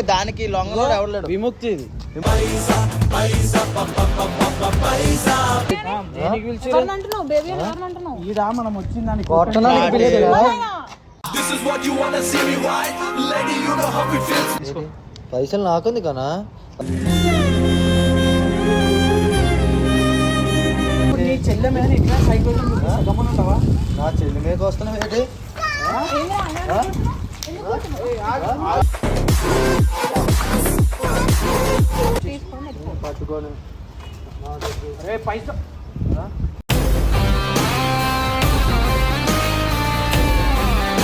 ఎందుకంటే దానికి లొంగలోడు ఎవడలేడు విముక్తి ఇది ఆ, దేనికి? ఎవరిని అంటున్నావు బేబీ అని ఎవరిని అంటున్నావు ఈడ మనం వచ్చిందని కొట్టడానికి? పైసలు నాకుంది కనా నీ చెల్లె మీద ఇట్లా సైకిల్ గమనుంటావా నా చెల్లి మీదకి వస్తున్నావు ఏంటి? ఎందుకు. పట్టుకొని రే పైసా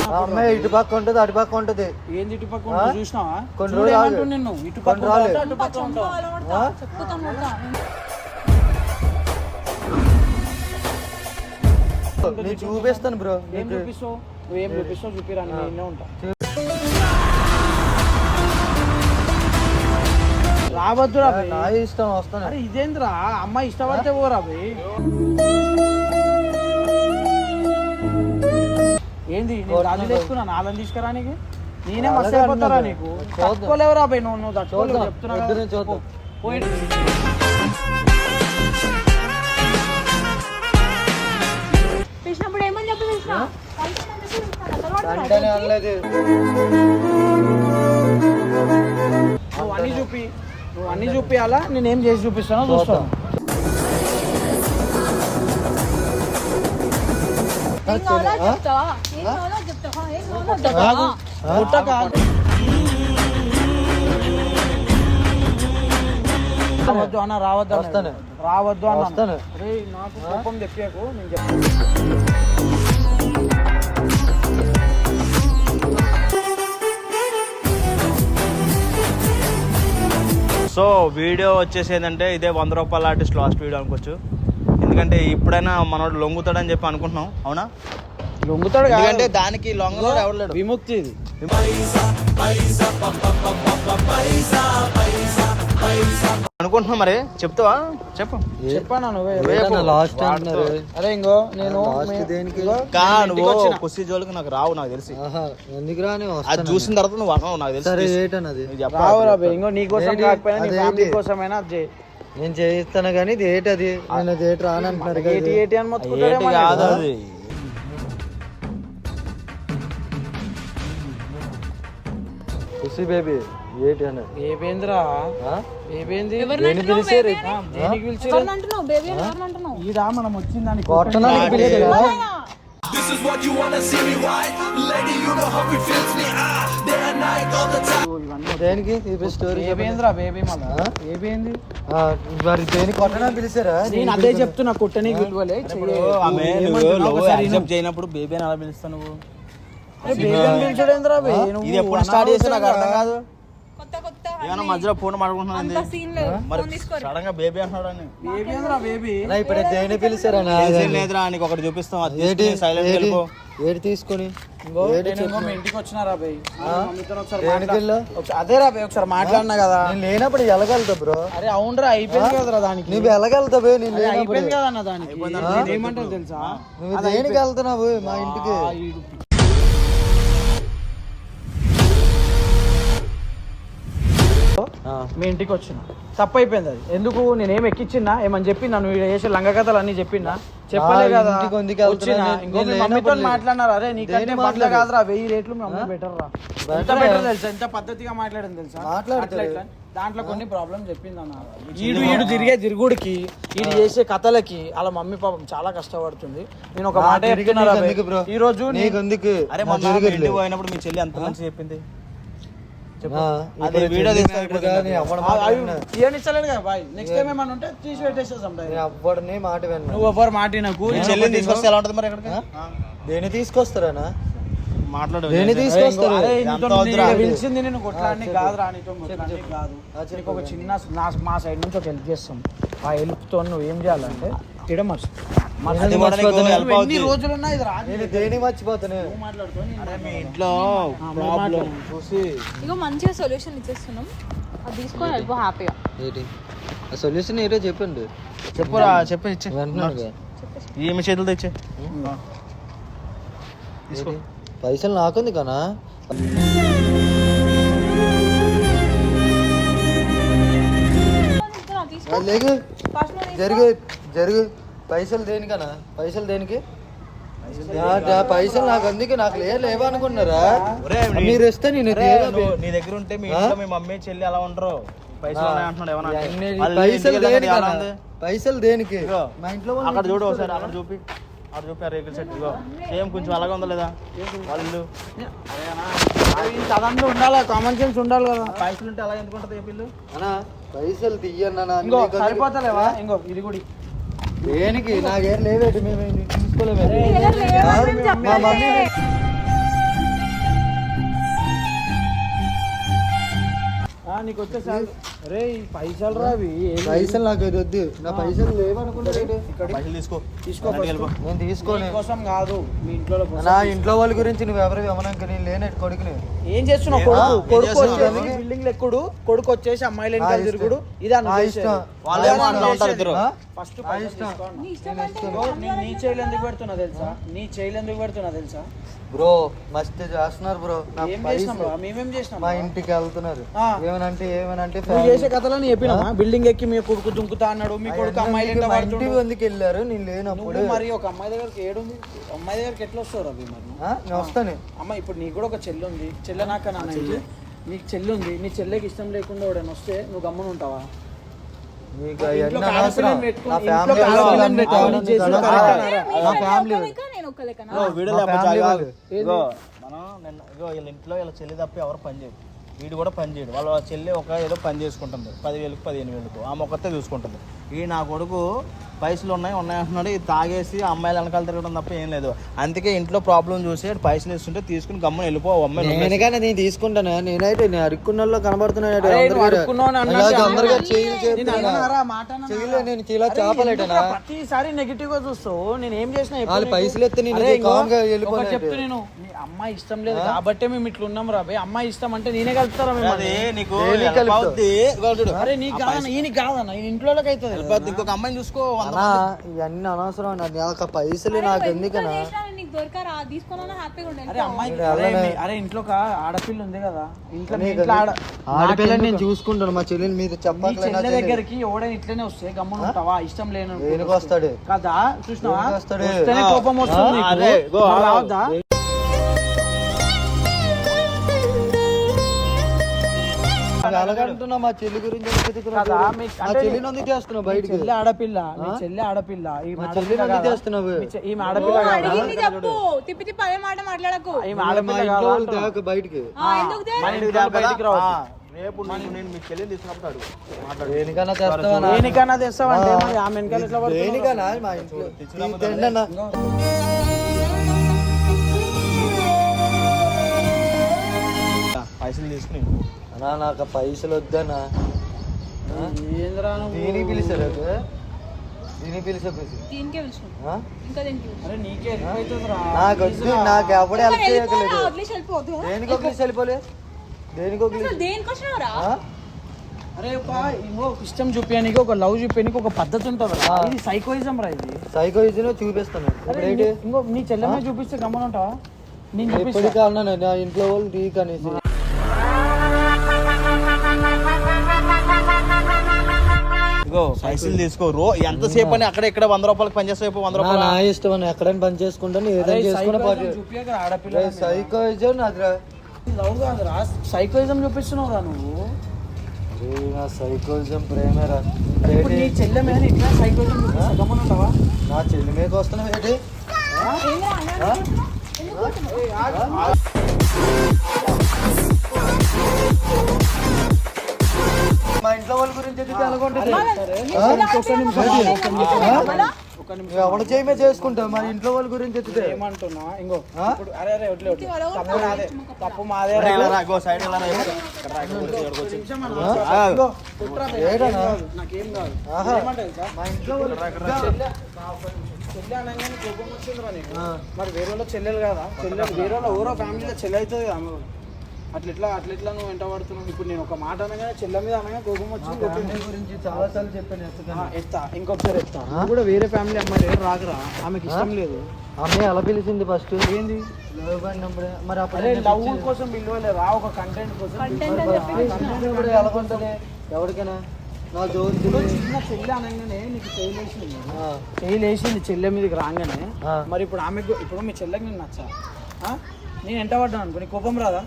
ఆ అమ్మాయి ఇటు పక్క ఉంటుంది అటు పక్క ఉంటుంది. ఏంది ఇటు పక్క చూసినావా? కొన్ని రోజులు. నిన్ను. ఇటు పక్క అటు పక్క. నేను చూపిస్తాను బ్రో ఏం చూపిస్తావు? నువ్వు ఏం చూపిస్తావు? చూపిరా నేను ఉంటా. రావద్దురా బే. నా ఇష్టం వస్తాను అరే ఇదేంద్రా అమ్మాయి ఇష్టపడితే పోరా బే ఏంది నేను గాజులు వేసుకున్నా నాలని తీసుకురా నీకు నేనే మస్తు అలాగే అయిపోతారా. నీకు చూద్దాం. తట్టుకోలేవురా బే నువ్వు నువ్వు తట్టుకోలేవు చూద్దాం. చెప్తున్నా కదా. చూద్దాం. పో. పోయి పిలిచినప్పుడు ఏమని చెప్పి పిలిచినా? కలిసానని చెప్పి పిలిచినా. తర్వాత వెంటనే అనలేదు నువ్వు అన్ని చూపి నువ్వు అన్ని చూపియాలా? నేను ఏం చేసి చూపిస్తానో చూస్తాను? పుట్టక రావద్దు అన్న రావద్దు. రావద్దు అన్న. నాకు కోపం తెప్పాకు నేను చెప్తాను సో వీడియో వచ్చేసి ఏంటంటే ఇదే వంద రూపాయల ఆర్టిస్ట్ లాస్ట్ వీడియో అనుకోవచ్చు. ఎందుకంటే ఇప్పుడైనా మనోడు లొంగుతాడని చెప్పి అనుకుంటున్నాం అవునా? లొంగుతాడు కాదు. ఎందుకంటే దానికి ఎవడలేడు విముక్తి ఇది. అనుకుంటున్నాం మరి చెప్తావా చెప్పు చెప్పాను నువ్వే లాస్ట్. అంటున్నారు అరే ఇంకో నేను దేనికి? జోలికి నాకు రావు నాకు తెలిసి ఆహా ఎందుకు రాని అది చూసిన తర్వాత నువ్వు అనవు నాకు తెలిసి. రావు ఇంకో నీ కోసం ఏంటి? కాకపోయినా నీ అదేంటి? ఫ్యామిలీ కోసమైనా అది చేయి. నేను చేయిస్తాను కానీ ఇది ఏటి అది నేను అది ఏటి. ఏటి అని ఏంటి మొత్తుకుంటాడేమో కాదు. అది బేబీ ఏటి అన్నది ఏపేందిరా ఆ? ఏపేంది ఎవరిని దేని అంటున్నావు పిలిచారు? బేబీ? అని? దేనికి పిలిచిర్రు? ఎవరిని అంటున్నావు బేబీ? అని ఎవరిని అంటున్నావు? ఈడ మనం వచ్చిందని కొట్టడానికి పిలిచారా? ఎవరైనా? దేనికి? ఇది స్టోరీ బేబీ మళ్ళా? ఆ, మరి దేనికి కొట్టడానికి పిలిచారా? నేను అదే చెప్తున్నా కుట్టనీకి విలువలే ఇప్పుడు ఆమె నువ్వు యాక్సెప్ట్ చేయనప్పుడు బేబీ అని అలా పిలుస్తావు నువ్వు? పిలిచడేంద్రా బే? నువ్వు ఇది ఎప్పుడు స్టార్ట్ చేసి నాకు అర్థం కాదు. ఏమన్నా మధ్యలో ఫోన్ మాట్లాడుకుంటున్నాను అంత సీన్ లేదు. మరి ఫోన్ తీసుకోరు. సడన్గా బేబీ అంటున్నాడు అని? బేబీ ఇప్పుడు దేని పిలిచారా? లేదురా నీకు ఒకటి చూపిస్తాం. అది ఏటి? సైలెంట్ ఏటి? వెళ్ళిపో. ఏటి తీసుకొని? ఇంటికి వచ్చినారా అదే రా ఒకసారి మాట్లాడినా కదా. నేను లేనప్పుడు ఎలాగలుగుతా బ్రో? అరే అవునరా అయిపోయింది కదరా దానికి. నువ్వు ఎలాగలుగుతావు నేను అయిపోయింది కదా దానికి. తెలుసా? నువ్వు దేనికి వెళ్తున్నావు మా ఇంటికి. మీ ఇంటికి వచ్చిన. తప్పు అయిపోయింది అది. ఎందుకు? నేను ఏం ఎక్కించినా ఏమని చెప్పినా నువ్వు ఈడ చేసే లంగ కథలు అన్ని చెప్పినా చెప్పలే కదా? వచ్చినా. నేను- ఇంకో మీ నేను మమ్మీతో మాట్లాడినారు? అరే నీకంటే మాట్లాడు? కాదురా వెయ్యి రేట్లు మీ అమ్మ బెటర్ రా ఎంత బెటర్. తెలుసా? ఎంత పద్ధతిగా మాట్లాడింది తెలుసా? ఇట్లా. దాంట్లో కొన్ని ప్రాబ్లం చెప్పింది అన్న ఈడు ఈడు తిరిగే తిరుగుడికి ఈడు చేసే కథలకి వాళ్ళ మమ్మీ పాపం చాలా కష్టపడుతుంది. నేను ఒక మాట చెప్తున్నా నీకు ఎందుకు బ్రో? ఈ రోజు నీకు ఎందుకు? అరే మీ పోయినప్పుడు మీ చెల్లి అంత మంచి చెప్పింది. అదే వీడియో కదా బాయ్. నెక్స్ట్ టైం ఏమన్నా ఉంటే తీసి పెట్టేసేసాం నేను అవ్వడనే మాట విన్నా నువ్వు ఎవరు మాట నాకు మీ చెల్లిని తీసుకొస్తే ఎలా ఉంటుంది మరి ఎక్కడికి? దేని తీసుకొస్తారానా? మాట్లాడు దేని తీసుకొస్తారు? పిలిచింది నేను కొట్లాడిని కాదు. ఒక చిన్న మా సైడ్ నుంచి ఒక హెల్ప్ చేస్తాం. ఆ హెల్ప్తో నువ్వు ఏం చేయాలంటే రోజులున్నా ఇది దేని మర్చిపోతాను? మీ ఇంట్లో ప్రాబ్లం చూసి. ఇగో మంచిగా సొల్యూషన్ ఇచ్చేస్తున్నాం. అది తీసుకొని వెళ్ళిపో హ్యాపీగా ఏంటి? ఆ సొల్యూషన్ ఏదో చెప్పండి? చెప్పురా చెప్పు ఇచ్చే. వెంటనే ఏమి చేతులు తెచ్చే. పైసలు నాకుంది కనా? తీసుకో. జరుగు జరుగు. పైసలు దేనికనా పైసలు దేనికి? నా- నా పైసలు నాకు అందుకే నాకు లే లేవా అనుకున్నారా? ఒరేయ్, నీ- మీరు ఇస్తే నేను నీ దగ్గర ఉంటే మీ ఆ? ఇంట్లో మీ మమ్మీ చెల్లి అలా ఉండరు. పైసలు వాళ్ళు పైసలు దేనికి మా ఇంట్లో అక్కడ చూడు ఒకసారి అక్కడ చూపి. అక్కడ చూపి ఆ రేకుల సెట్ ఇగో సేమ్ కొంచెం అలాగే ఉందా లేదా? వాళ్ళు. అదంతా ఉండాలి? కామన్ సెన్స్ ఉండాలి కదా. పైసలు ఉంటే అలా ఎందుకు ఉంటుంది పిల్లు? అన్నా పైసలు తీయన్నా ఇంకో సరిపోతలేవా? ఇంకో ఇది కూడా దేనికి? నాకేం లేవేటి? మేము తీసుకోలేము నీకు వచ్చే సార్ రే ఈ పైసలు రావి పైసలు నాకు వద్దు. నా పైసలు లేవనుకుంటారు పైసలు తీసుకో. తీసుకో. నేను తీసుకోను. కోసం కాదు మీ ఇంట్లో కోసం. నా ఇంట్లో వాళ్ళ గురించి నువ్వు ఎవరు విమనంక నేను లేనట్టు కొడుకుని. ఏం చేస్తున్నావు? కొడుకు కొడుకు చేస్తున్నావు? వచ్చేసి బిల్డింగ్ లెక్కుడు కొడుకు వచ్చేసి అమ్మాయిలు వెనకాల. తిరుగుడు ఇది నా ఇష్టం. అట్లా ఉంటారు ఇద్దరు? ఫస్ట్ ఇగో, నీ- నీ చేయలు ఎందుకు పెడుతున్నా తెలుసా? నీ చేయలు ఎందుకు పెడుతున్నా తెలుసా? బ్రో మస్తు చేస్తున్నారు బ్రో? మేమేం చేసినాం మా? ఇంటికి వెళ్తున్నారు. ఏమనంటే ఏమనంటే చేసే కథలని చెప్పినామా బిల్డింగ్ ఎక్కి మీ కొడుకు దుంకుతా అన్నాడు మీ కొడుకు అమ్మాయిలు మా. ఎందుకు వెళ్ళారు నేను లేనప్పుడు. మరి ఒక అమ్మాయి దగ్గరికి ఏడుంది? అమ్మాయి దగ్గరికి ఎట్లా వస్తావు రవి మరి? నేను వస్తాను. అమ్మ ఇప్పుడు నీకు కూడా ఒక చెల్లి ఉంది. చెల్లె నాక నాన్న నీకు చెల్లి ఉంది. నీ చెల్లెకి ఇష్టం లేకుండా ఎవడైనా వస్తే నువ్వు గమ్మున ఉంటావా మీకు అవన్నీ నా ఫ్యామిలీ నా ఫ్యామిలీ? ఇగో వీడియో లేకపోతే చాలు. ఇగో మనం నిన్న ఇగో వీళ్ళ ఇంట్లో వీళ్ళ చెల్లి తప్ప ఎవరు పని చేయరు. వీడు కూడా పని చేయడు. వాళ్ళ చెల్లి ఒక ఏదో పని చేసుకుంటుంది. పదివేలకు పదిహేను వేలకు. ఆమె ఒక్కతే చూసుకుంటుంది. ఈ నా కొడుకు పైసలు ఉన్నాయి ఉన్నాయి అంటున్నాడు. ఇది తాగేసి ఆ అమ్మాయిలు వెనకాల తిరగడం తప్ప ఏం లేదు. అందుకే ఇంట్లో ప్రాబ్లం చూసి పైసలు ఇస్తుంటే తీసుకుని గమ్మున వెళ్ళిపో అమ్మాయి నేను తీసుకుంటాను. నేనైతే నేను అరుక్కున్నలో కనబడుతున్నాడు నేను చేపలేటనా ప్రతిసారి నెగిటివ్గా చూస్తావు? నేను ఏం చేసినా వాళ్ళు? పైసలు ఎత్తే నేను. చెప్తూ నేను. అమ్మాయి ఇష్టం లేదు కాబట్టి మేము ఇట్లా ఉన్నాం రా బే. అమ్మాయి ఇష్టం అంటే నేనే కలుపుతారా? నీకు. అరే నీకు కాదన్న ఈయన కాదన్న ఇంట్లోకి అవుతుంది. ఇంకొక అమ్మాయిని చూసుకో అన్నా ఇవన్నీ అనవసరం నాకు పైసలు నాకు నువ్వు ఎంత ఎందుకనా చేసినా నీకు దొరకరా తీసుకున్నా హ్యాపీగా ఉండాలి అరే అమ్మాయి ఇక్కడ అరే అలానే. మీ- అరే ఇంట్లో ఒక ఆడపిల్ల ఉంది కదా ఇంట్లో మీ ఇంట్లో ఆడ ఆడపిల్లని నేను? చూసుకుంటాను మా చెల్లిని మీరు నా చెల్లె. దగ్గరికి ఎవడైనా ఇట్లనే వస్తే గమ్మున ఉంటావా ఇష్టం లేను దేనికి వస్తాడు కదా చూసినావా దేనికి వస్తాడు? వస్తేనే కోపం వస్తుంది నీకు. అరే, గో, మరి ఆ. రావద్దా అలాగంటున్నా మా చెల్లి గురించి మా అంటే చెల్లిని ఎందుకు చేస్తున్నావు మీ బయటికి చెల్లి ఆడపిల్ల మీ చెల్లి ఆడపిల్ల ఈ మా చెల్లిని ఎందుకు? చేస్తున్నావు. మీ చె- ఈమె ఆడపిల్ల నువ్వు కాదా? అడిగింది చెప్పు. తిప్పి తిప్పి అదే మాట మాట్లాడకు. ఈమె మా ఆడపిల్ల ఇంట్లో కాదా వాళ్ళు అంటున్నా. దాకా బయటికి. రేపు నేను మీ చెల్లిని తీసుకున్నప్పుడు అడుగు. మాట్లాడు. తెస్తావంటే మరి ఆమె వెనకాల ఎట్లా. పైసలు తీసుకుని అన్నా నాకు పైసలు వద్దన్నా. ఏందిరా? దీనికి పిలిచారు దీనికి పిలిచే. దీనికే? ఇంకా దేనికి? అరే నీకే ఎక్కువైతుందిరా. నాకు వద్దు నాకు ఎవడే హెల్ప్ వదిలేసి వెళ్ళిపోవద్దు. దేనికి ఒక వెళ్ళిపోలే. దేనికి వచ్చినావురా అరే ఒక ఇంకో ఒక ఇష్టం చూపించడానికి ఒక లవ్ చూపించడానికి ఒక పద్ధతి ఉంటుంది ఆ. ఇది సైకోయిజం రా ఇది. సైకో ఇచ్చిన చూపిస్తాను. ఇంకో నీ చెల్లెమే చూపిస్తే గమ్మన ఉంటావా నేను చూపిస్తా ఇంట్లో వాళ్ళు టీక్ అనేసి తీసుకో రో ఎంతసేపు అని అక్కడ ఇక్కడ వంద రూపాయలకి పనిచేస్తావు వంద నా రూపాయలు. నా ఇష్టం అని ఎక్కడైనా పని చేసుకుంటాను ఏదైనా చేసుకున్న ఆడపిల్ల సైకో ఇచ్చావు నాదిరా. లవ్ కాదురా సైకోయిజం చూపిస్తున్నావురా నువ్వు. అరే, నా సైకోయిజం ప్రేమేరా. ఇప్పుడు నీ చెల్లెమే ఇట్లా సైకోయిజం చూపిస్తా నా చెల్లి మీద వస్తున్నావు ఏంటి? ఇంట్లో వాళ్ళ గురించి నిమిషం ఎవడ చేయమే చేసుకుంటా మా ఇంట్లో వాళ్ళ గురించి ఎత్తితే ఏమంటున్నా? ఇంకో. అరే అరే. వాళ్ళు తప్పు నాదే. తప్పు మాదే. ఇలా రా, ఇగో సైడ్ ఇలా రా, ఇక్కడ రా, ఇక్కడ కూర్చో, ఇక్కడ కూర్చో. నిమిషం అన్న, ఆ, మాట్లాడు. ఇంగో, కుట్రా బే, ఏడనా? నాకేం కాదు? మా ఇంట్లో వాళ్ళు చెల్లె అనగానే కోపం వచ్చిందిరా నీకు. మరి వేరే వాళ్ళ చెల్లెలు కదా. చెల్లెలు వేరే వాళ్ళ ఊరో ఫ్యామిలీలో చెల్లె అవుతుంది కదా ఆమె. అట్లా ఎట్లా అట్లా ఎట్లా నువ్వు వెంట పడుతున్నావు? ఇప్పుడు నేను ఒక మాట అనగానే చెల్లె మీద అనగా కోపం ఫ్యామిలీ కొట్టింది. గురించి చాలా సార్లు చెప్పాను ఆ, ఎత్తుతాను ఎత్తా ఇంకొకసారి ఎత్తా. నువ్వు కూడా వేరే ఫ్యామిలీ అమ్మాయి దగ్గర రాకరా. ఆమెకి ఇష్టం లేదు. అమ్మాయి ఎలా పిలిచింది ఫస్ట్ ఏంది? లవ్ మరి అప్పుడు లవ్ కోసం పిలవలే రా ఒక కంటెంట్ కోసం కంటెంట్ ఎలా ఉంటుంది ఎవరికైనా? నా జోన్ చిన్న చెల్లె అనగానే నీకు చేయలేసింది చేయలేసింది చెల్లె మీదకి రాగానే. మరి ఇప్పుడు ఆమెకు ఇప్పుడు మీ చెల్లెకి నేను నచ్చా? ఆ? నేను ఎంట పడ్డాను అనుకో నీకు కోపం రాదా?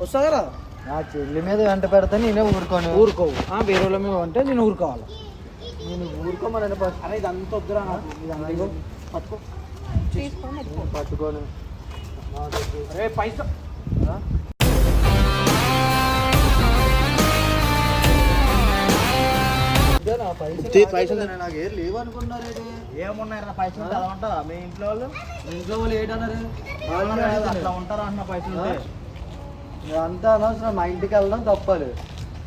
వస్తుందా రాదా? నా చెల్లి మీద వెంట పెడతా నేనే ఊరుకోను. ఊరుకోవు. ఆ, వేరే వాళ్ళ మీద అంటే నేను ఊరుకోవాలి? నేను ఊరుకోమని అరే ఇదంతా వద్దురా నాకు. ఇదంతా పట్టుకో. పట్టుకోను. అరే పైసా. ఉత్తి పైసలు? నాకు ఏం లేవు ఏమున్నాయి పైసలు అలా ఉంటారా మీ ఇంట్లో వాళ్ళు? ఇంట్లో వాళ్ళు ఏంటన్నారు? అట్లా ఉంటారా అన్న పైసలు అంతా అనవసరం. మా ఇంటికి వెళ్ళడం తప్పాలి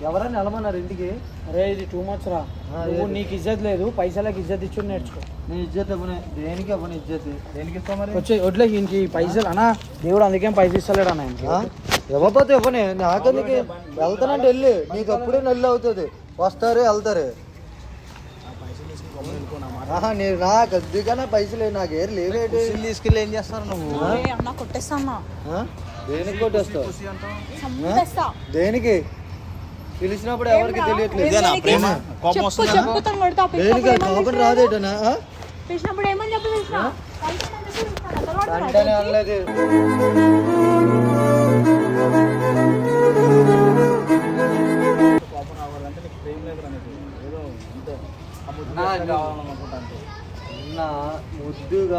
ఎవరైనా వెళ్ళమన్నారు ఇంటికి? అరే ఇది టూ మచ్ రా. నువ్వు? నీకు ఇజ్జత్ లేదు పైసలకి ఇజ్జత్ ఇచ్చి నేర్చుకో. నీ ఇజ్జత్ ఇవ్వని దేనికి ఇవ్వని ఇజ్జత్? దేనికి ఇస్తావు మరి? వచ్చే వడ్లే ఇంకి పైసలు అన్నా దేవుడు అందుకేం పైసలు ఇస్తలేడు అన్న. ఆ? ఇవ్వకపోతే ఇవ్వని నాకెందుకు? వెళ్తానంటే వెళ్ళి. నీకు అప్పుడే నల్లి అవుతుంది. వస్తారు వెళ్తారు. నేను నాకు అందుకనే పైసలు నాకు ఏం లేవేటి తీసుకెళ్ళి ఏం చేస్తారు నువ్వు? అన్న కొట్టేస్తామా ఆ? దేనికి కొట్టేస్తావు? దేనికి? పిలిచినప్పుడు ఎవరికి తెలియట్లేదు. కోపం రాదేటనా? ఆ? పిలిచినప్పుడు ఏమని చెప్పి పిలిచినా? అనలేదు.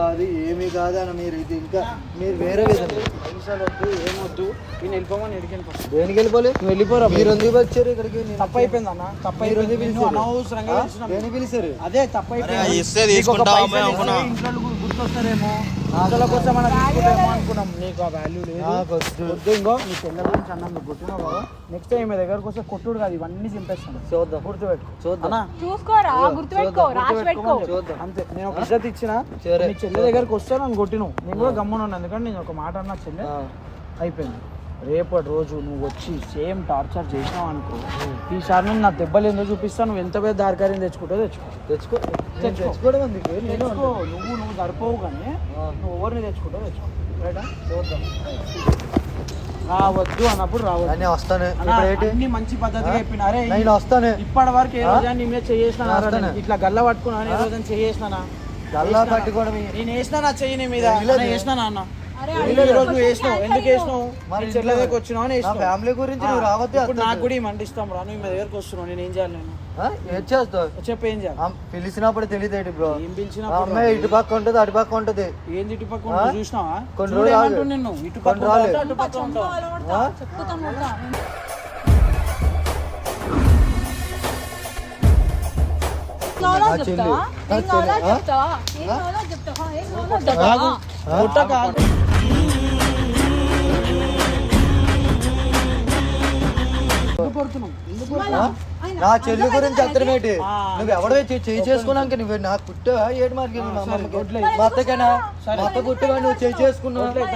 కాదు ఏమి కాదు అని మీరు ఇది ఇంకా మీరు వేరే విధంగా. వద్దు ఏమొద్దు నేను వెళ్ళిపోమని ఎడికాను ఫస్ట్ దేనికి వెళ్ళిపోలే? నువ్వు వెళ్ళిపోరా మీరు. ఎందుకు వచ్చారు ఇక్కడికి? నేను- తప్పు అయిపోయింది అన్న తప్పు అయిపోయింది నిన్ను పిలిచారు? అనవసరంగా. దేనికి పిలిచారు? అదే తప్పు అయిపోయింది ఇస్తే తీసుకుంటావా. ఇంట్లో గుర్తొస్తారేమో. ఇంట్లో కోసం మనం తీసుకుంటామో అనుకున్నాం. నీకు ఆ వాల్యూ లేదు. నాకు వద్దు. వద్దు ఇంకో. నీ చెల్లెల గురించి అన్నాం నువ్వు కొట్టినావు కదా నెక్స్ట్ టైం మీ దగ్గరకు వస్తే కొట్టుడు కాదు ఇవన్నీ చింపేస్తాను. చూద్దాం. గుర్తుపెట్టుకో. చూద్దాం. అన్నా? చూసుకోరా? గుర్తుపెట్టుకో రాసి పెట్టుకో. చూద్దాం. అంతే. నేను ఒక ఇజ్జత్ ఇచ్చిన. నీ చెల్లె దగ్గరకు వస్తే నన్ను కొట్టిను. నేను కూడా గమ్మున ఉన్నాను. ఎందుకంటే నేను ఒక మాట అన్నా చెల్లె. ఆ. అయిపోయింది. రేపటి రోజు నువ్వు వచ్చి సేమ్ టార్చర్ చేసినావు అనుకో ఈసారి నేను నా దెబ్బలు ఎందుకు చూపిస్తాను నువ్వు ఎంత పెద్ద దారికార్యం తెచ్చుకుంటో తెచ్చుకో. తెచ్చుకో. తెచ్చుకోవడం తెచ్చుకో. నువ్వు నువ్వు సరిపోవు కానీ. నువ్వు ఎవరిని తెచ్చుకుంటావు తెచ్చుకో. రైటా? చూద్దాం. రావద్దు అన్నప్పుడు రావద్దు. వస్తాను. అన్నా, అన్ని మంచి పద్ధతిగా చెప్పిన అరే నేను వస్తాను. ఇప్పటి వరకు ఏ? రోజు నీ మీద చేసిన. ఇట్లా గల్ల పట్టుకున్నా ఏ రోజు చేసినా గల్లా పట్టుకోవడం నేను వేసినా నా చెయ్యి నీ మీద. వేసినా నాన్న నువ్వు వేసినావు ఎందుకు వేసినావు మరి నీ చెల్లె దగ్గరికి వచ్చినావు అని నా వేసినావు ఫ్యామిలీ గురించి నువ్వు రావద్దే ఇప్పుడు నాకు కూడా ఈ మంట ఇస్తాం రా నువ్వు మా దగ్గరకు వస్తున్నావు నేను ఏం చేయాలి నేను ఏం చేస్తావు చెప్పు ఏం చేయాలి పిలిచినప్పుడు తెలియదేంటి బ్రో ఏం పిలిచినప్పుడు అమ్మాయి ఇటు పక్క ఉంటుంది అటు పక్క ఉంటుంది ఏంది ఇటు పక్క ఆ? ఉందో చూసినావా కొన్ని చూడు రోజులు ఆగు. నిన్ను ఇటు కొన్ని పక్క రోజులు. అటు పక్క ఉంటావా? ఆ? చెప్పుతాను కొడతా. ఏం కావాలో నా చెల్లి. చెప్తావా? నా ఏం కావాలో చెల్లి. ఆ? చెప్తావా? ఏం కావాలో చెప్తావా? ఏం కావాలో చెప్తావా? ఆగు. కొట్ట కాదు. కొడుతున్నావు? నా చెల్లి గురించి అర్థం ఏంటి ఆ, నువ్వు ఎవడో చేయి చేసుకున్నాక నువ్వు నాకు పుట్టా ఏడు మార్కి మా అత్తకేనా? మా అత్త పుట్టవా నువ్వు చేయి చేసుకున్నావు మరి?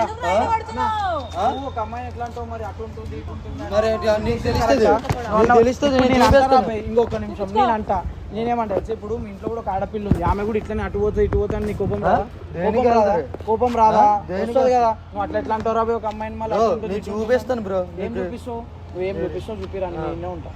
నీకు తెలుస్తుంది. తెలుస్తుంది ఇంకొక నిమిషం నేను అంట నేనేమంటా వచ్చి ఇప్పుడు మీ ఇంట్లో కూడా ఒక ఆడపిల్ల ఉంది. ఆమె కూడా ఇట్లనే అటు పోతే ఇటు పోతే అని నీకు కోపం రాదా? కోపం రాదా? వస్తుంది కదా. నువ్వు అట్లా ఎట్లా అంటావు రాబోయే ఒక అమ్మాయిని మళ్ళీ. చూపిస్తాను బ్రో ఏం చూపిస్తావు? నువ్వు ఏం చూపిస్తావు చూపిరా నేను ఉంటా.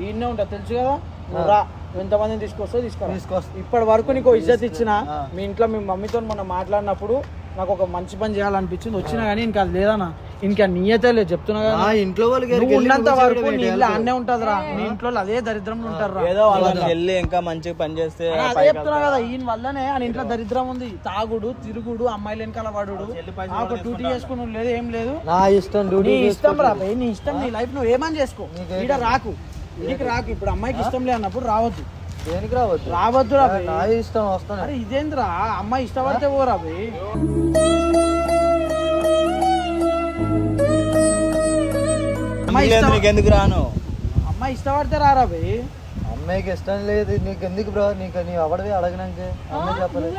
ఈయనే ఉంటా తెలుసు కదా? నువ్వు రా ఎంతమందిని తీసుకొస్తావు తీసుకురా. తీసుకొస్తా. ఇప్పటి వరకు నీకు ఇజ్జత్ ఇచ్చిన. మీ ఇంట్లో మీ మమ్మీతో మొన్న మాట్లాడినప్పుడు నాకు ఒక మంచి పని చేయాలనిపించింది. వచ్చినా కానీ ఇంకా అది లేదన్నా. ఇంకా నీయతే లేదు చెప్తున్నా కదా. ఇంట్లో వాళ్ళకి ఉన్నంత వెళ్ళి వరకు నీ ఇల్లు. అన్నే ఉంటదిరా. నీ ఇంట్లో అదే దరిద్రంలో ఉంటారు ఏదో వాళ్ళ ఇంకా మంచిగా పని చేస్తే అదే చెప్తున్నా కదా ఈయన వల్లనే ఆయన ఇంట్లో దరిద్రం ఉంది. తాగుడు తిరుగుడు అమ్మాయిలు వెనకాల ఆ, ఒక డ్యూటీ చేసుకుని లేదు ఏం లేదు. నా ఇష్టం డ్యూటీ ఇష్టం రా నీ ఇష్టం నీ లైఫ్ నువ్వు ఏమని చేసుకో? ఈడ రాకు నీకు రాకు. ఇప్పుడు అమ్మాయికి ఇష్టం లే అన్నప్పుడు రావద్దు. దేనికి రావద్దు? రావద్దు రా ఇష్టం వస్తాను. ఇదేంద్రా? అమ్మాయి ఇష్టపడితే పోరా బే. నీకు ఎందుకు రాను? అమ్మాయి ఇష్టపడితే రారా బే? అమ్మాయికి ఇష్టం లేదు. నీకు ఎందుకు బ్రో? నీకు నీ అవడవి అడగనాక అమ్మాయి చెప్పలేదు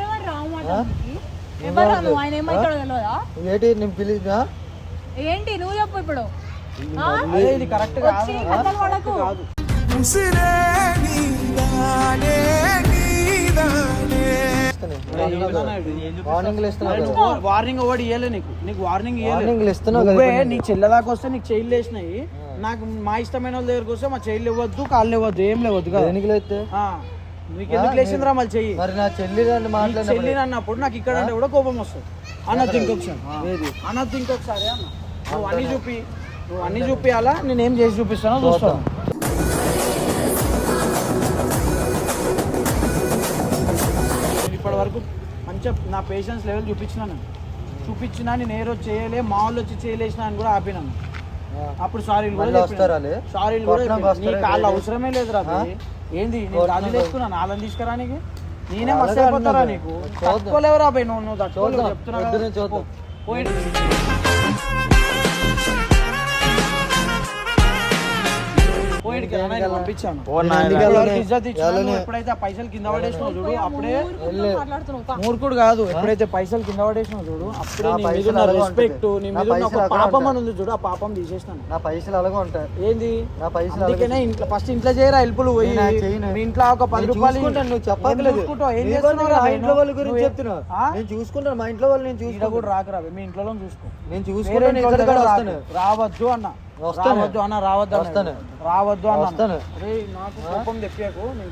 ఏంటి నేను పిలిచా ఏంటి? నువ్వు చెప్పు ఇప్పుడు. ఇది కరెక్ట్ కాదు. వచ్చి కథలు పడకు. కాదు ఇస్తాను. ఏం చూపిస్తావు? వార్నింగ్లు ఇస్తున్నావు కదా. వార్నింగ్ ఒకటి ఇవ్వలే నీకు. నీకు వార్నింగ్ వార్నింగ్లు ఇస్తున్నావు నీ చెల్లె దాకా వస్తే నీకు చైల్డ్ వేసినాయి. నాకు మా ఇష్టమైన వాళ్ళ దగ్గరకు వస్తే మా చైల్డ్ ఇవ్వద్దు కాళ్ళు ఇవ్వద్దు ఏం లేవద్దు కదా. లేస్తే ఆ, నీకు ఎందుకు లేచిందిరా మళ్ళీ చెయ్యి? మరి నా చెల్లి చెల్లి అన్నప్పుడు నాకు ఇక్కడ అంటే కూడా కోపం వస్తుంది. అన్నది ఇంకొకసారి అన్నది ఇంకొకసారి అన్న నువ్వు అన్ని చూపి. నువ్వు అన్ని చూపియాలా? నేను ఏం చేసి చూపిస్తానో చూస్తాను. మంచిగా నా పేషెన్స్ లెవెల్ చూపించినాను. చూపించినా నేను ఏ రోజు చేయలే మా వాళ్ళు వచ్చి చేయలేసిన అని కూడా ఆపినాను. అప్పుడు సారీలు కూడా? సారీలు కూడా నీకు కాళ్ళు? అవసరమే లేదు రా? ఏంది? నేను గాజులు వేసుకున్నాను వాళ్ళని తీసుకురానికి నేనే మస్తు అయిపోతారా. నీకు. తట్టుకోలేవురా బై నువ్వు నువ్వు తట్టుకోలేవు. చెప్తున్నా పోయి. ఎప్పుడైతే పైసలు కింద పడేసినావు చూడు అప్పుడే. మూర్ఖుడు కాదు ఎప్పుడైతే పైసలు కింద పడేసినావు చూడు అప్పుడే రెస్పెక్ట్. నీ మీద పాపం. అని ఉంది చూడు ఆ పాపం తీసేసినాను నా పైసలు అలాగే ఉంటాయి ఏంది నా పైసలు అందుకనే ఇంట్లో ఫస్ట్ ఇంట్లో చేయరా హెల్ప్లు పోయి నేను అది చేయను. మీ ఇంట్లో ఒక పది రూపాయలు నువ్వు. చూసుకుంటావు? ఏం చేస్తున్నావు? ఇంట్లో వాళ్ళ గురించి నువ్వు- చెప్తున్నా ఆ? నేను చూసుకుంటాను మా ఇంట్లో వాళ్ళు నేను ఈడ చూసుకుంటాను కూడా రాకరా మీ ఇంట్లో చూసుకో నేను చూసుకుంటాను. రావద్దు అన్న. రావద్దు అన్న రావద్దు. వస్తాను. రావద్దు అన్న వస్తాను. నాకు కోపం తెప్పాకు నేను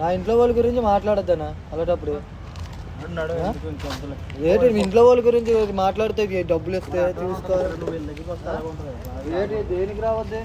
నా ఇంట్లో వాళ్ళ గురించి మాట్లాడద్దనా అలాంటప్పుడు. ఏంటి మీ ఇంట్లో వాళ్ళ గురించి మాట్లాడితే డబ్బులు ఇస్తే చూసుకో దేనికి రావద్దే